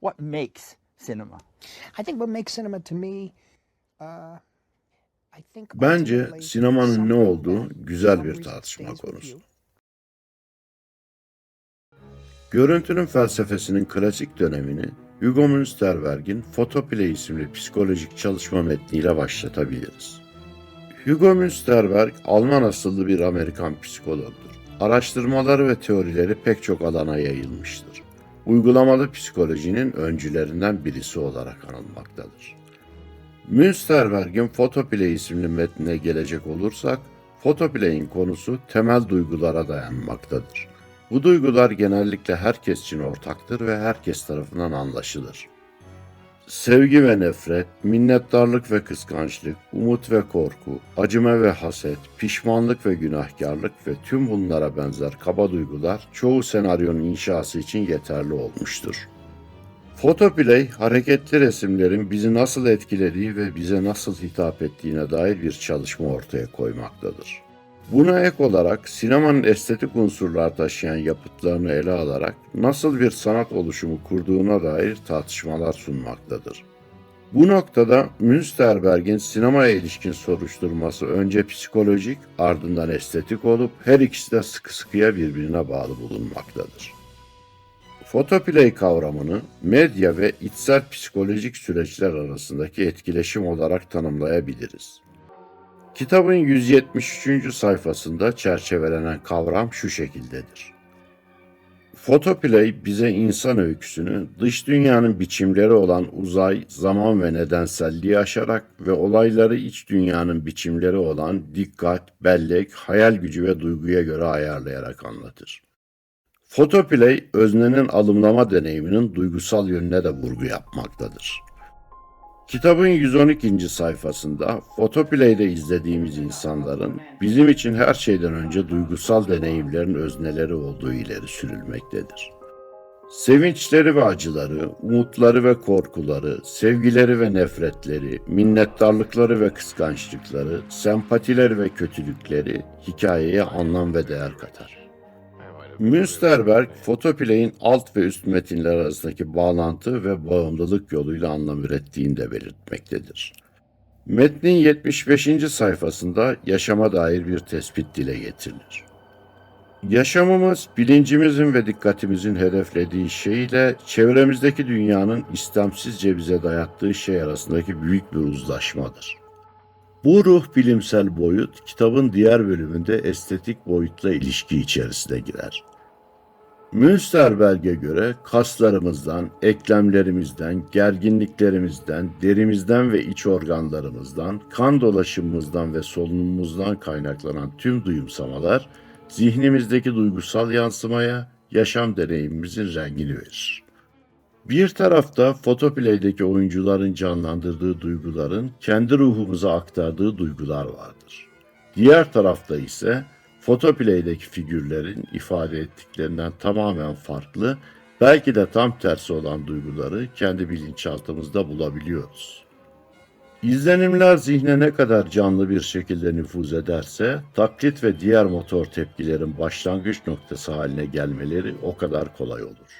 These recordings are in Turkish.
what makes cinema? I think what makes cinema to me, uh, I think Bence sinemanın ne olduğu güzel bir tartışma konusu. Görüntünün felsefesinin klasik dönemini Hugo Münsterberg'in Fotoplay isimli psikolojik çalışma metniyle başlatabiliriz. Hugo Münsterberg, Alman asıllı bir Amerikan psikologdur. Araştırmaları ve teorileri pek çok alana yayılmıştır. Uygulamalı psikolojinin öncülerinden birisi olarak anılmaktadır. Münsterberg'in Fotoplay isimli metnine gelecek olursak, Photoplay'in konusu temel duygulara dayanmaktadır. Bu duygular genellikle herkes için ortaktır ve herkes tarafından anlaşılır. Sevgi ve nefret, minnettarlık ve kıskançlık, umut ve korku, acıma ve haset, pişmanlık ve günahkarlık ve tüm bunlara benzer kaba duygular çoğu senaryonun inşası için yeterli olmuştur. Fotoplay, hareketli resimlerin bizi nasıl etkilediği ve bize nasıl hitap ettiğine dair bir çalışma ortaya koymaktadır. Buna ek olarak sinemanın estetik unsurlar taşıyan yapıtlarını ele alarak nasıl bir sanat oluşumu kurduğuna dair tartışmalar sunmaktadır. Bu noktada Münsterberg'in sinemaya ilişkin soruşturması önce psikolojik ardından estetik olup her ikisi de sıkı sıkıya birbirine bağlı bulunmaktadır. Fotoplay kavramını medya ve içsel psikolojik süreçler arasındaki etkileşim olarak tanımlayabiliriz. Kitabın 173. sayfasında çerçevelenen kavram şu şekildedir. Fotoplay bize insan öyküsünü dış dünyanın biçimleri olan uzay, zaman ve nedenselliği aşarak ve olayları iç dünyanın biçimleri olan dikkat, bellek, hayal gücü ve duyguya göre ayarlayarak anlatır. Fotoplay, öznenin alımlama deneyiminin duygusal yönüne de vurgu yapmaktadır. Kitabın 112. sayfasında Photoplay'de izlediğimiz insanların bizim için her şeyden önce duygusal deneyimlerin özneleri olduğu ileri sürülmektedir. Sevinçleri ve acıları, umutları ve korkuları, sevgileri ve nefretleri, minnettarlıkları ve kıskançlıkları, sempatileri ve kötülükleri hikayeye anlam ve değer katar. Münsterberg, Photoplay'in alt ve üst metinler arasındaki bağlantı ve bağımlılık yoluyla anlam ürettiğini de belirtmektedir. Metnin 75. sayfasında yaşama dair bir tespit dile getirilir. Yaşamımız, bilincimizin ve dikkatimizin hedeflediği şey ile çevremizdeki dünyanın istemsizce bize dayattığı şey arasındaki büyük bir uzlaşmadır. Bu ruh bilimsel boyut kitabın diğer bölümünde estetik boyutla ilişki içerisine girer. Münsterberg'e göre kaslarımızdan, eklemlerimizden, gerginliklerimizden, derimizden ve iç organlarımızdan, kan dolaşımımızdan ve solunumumuzdan kaynaklanan tüm duyumsamalar zihnimizdeki duygusal yansımaya, yaşam deneyimimizin rengini verir. Bir tarafta Photoplay'deki oyuncuların canlandırdığı duyguların kendi ruhumuza aktardığı duygular vardır. Diğer tarafta ise Photoplay'deki figürlerin ifade ettiklerinden tamamen farklı, belki de tam tersi olan duyguları kendi bilinçaltımızda bulabiliyoruz. İzlenimler zihne ne kadar canlı bir şekilde nüfuz ederse, taklit ve diğer motor tepkilerin başlangıç noktası haline gelmeleri o kadar kolay olur.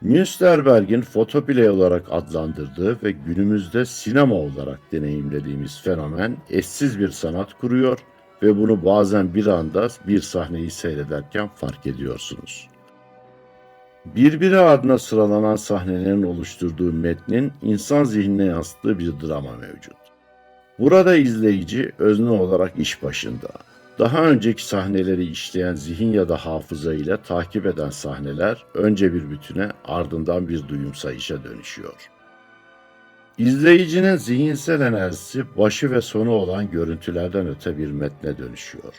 Münsterberg'in fotoplay olarak adlandırdığı ve günümüzde sinema olarak deneyimlediğimiz fenomen eşsiz bir sanat kuruyor ve bunu bazen bir anda bir sahneyi seyrederken fark ediyorsunuz. Birbiri ardına sıralanan sahnelerin oluşturduğu metnin insan zihnine yansıttığı bir drama mevcut. Burada izleyici özne olarak iş başında. Daha önceki sahneleri işleyen zihin ya da hafıza ile takip eden sahneler önce bir bütüne ardından bir duyum sayışa dönüşüyor. İzleyicinin zihinsel enerjisi başı ve sonu olan görüntülerden öte bir metne dönüşüyor.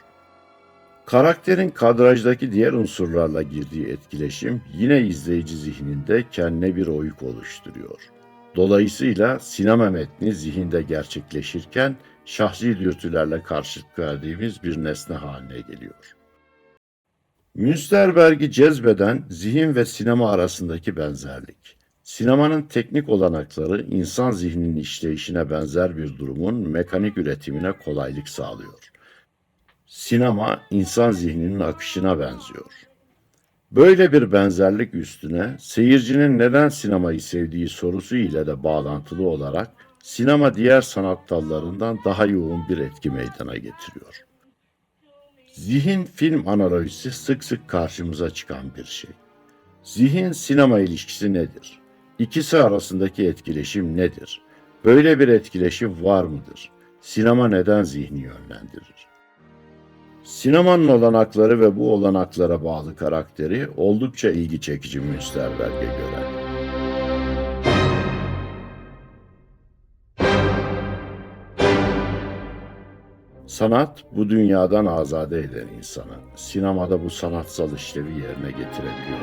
Karakterin kadrajdaki diğer unsurlarla girdiği etkileşim yine izleyici zihninde kendine bir oyuk oluşturuyor. Dolayısıyla sinema metni zihinde gerçekleşirken şahsi dürtülerle karşılık verdiğimiz bir nesne haline geliyor. Münsterberg'i cezbeden zihin ve sinema arasındaki benzerlik. Sinemanın teknik olanakları insan zihninin işleyişine benzer bir durumun mekanik üretimine kolaylık sağlıyor. Sinema insan zihninin akışına benziyor. Böyle bir benzerlik üstüne seyircinin neden sinemayı sevdiği sorusu ile de bağlantılı olarak sinema diğer sanat dallarından daha yoğun bir etki meydana getiriyor. Zihin film analojisi sık sık karşımıza çıkan bir şey. Zihin sinema ilişkisi nedir? İkisi arasındaki etkileşim nedir? Böyle bir etkileşim var mıdır? Sinema neden zihni yönlendirir? Sinemanın olanakları ve bu olanaklara bağlı karakteri oldukça ilgi çekici Münsterberg'e göre. Sanat bu dünyadan azade eden insanı. Sinemada bu sanatsal işlevi yerine getirebiliyor.